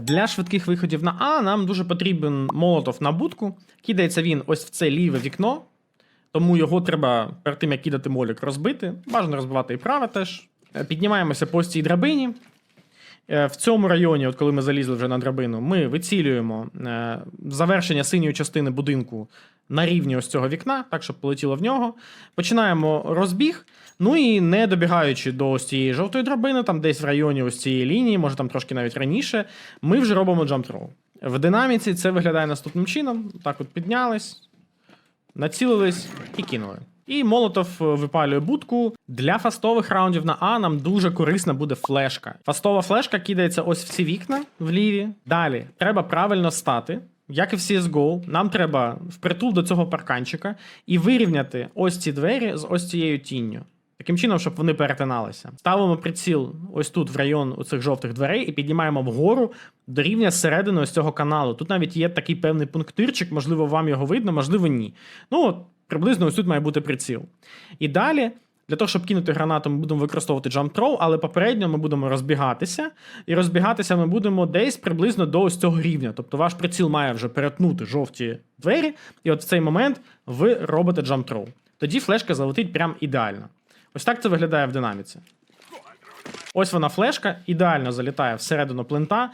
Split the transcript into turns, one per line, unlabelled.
Для швидких виходів на А нам дуже потрібен молотов на будку. Кидається він ось в це ліве вікно, тому його треба перед тим, як кидати молік, розбити. Бажано розбивати і праве теж. Е, Піднімаємося по цій драбині. Е, В цьому районі, от коли ми залізли вже на драбину, ми вицілюємо е, завершення синьої частини будинку на рівні ось цього вікна, так, щоб полетіло в нього. Починаємо розбіг. Ну і не добігаючи до ось цієї жовтої драбини, там десь в районі ось цієї лінії, може там трошки навіть раніше, ми вже робимо throw. В динаміці це виглядає наступним чином: так от піднялись, націлились і кинули. І Молотов е, випалює будку. Для фастових раундів на А нам дуже корисна буде флешка. Фастова флешка кидається ось в ці вікна в ліві. Далі треба правильно стати. Як і в CSGO, нам треба впритул до цього парканчика і вирівняти ось ці двері з ось цією тінню. Таким чином, щоб вони перетиналися. Ставимо приціл ось тут, в район оцих жовтих дверей, і піднімаємо вгору до рівня зсередини ось цього каналу. Тут навіть є такий певний пунктирчик, можливо, вам його видно, можливо, ні. Ну, от, приблизно ось тут має бути приціл. І далі, для того, щоб кинути гранату, ми будемо використовувати jump throw, але попередньо ми будемо розбігатися. І розбігатися ми будемо десь приблизно до ось цього рівня. Тобто ваш приціл має вже перетнути жовті двері, і от в цей момент ви робите jump throw. Тоді флешка залетить прям ідеально. Ось так це виглядає в динаміці. Ось вона флешка, ідеально залітає всередину плента.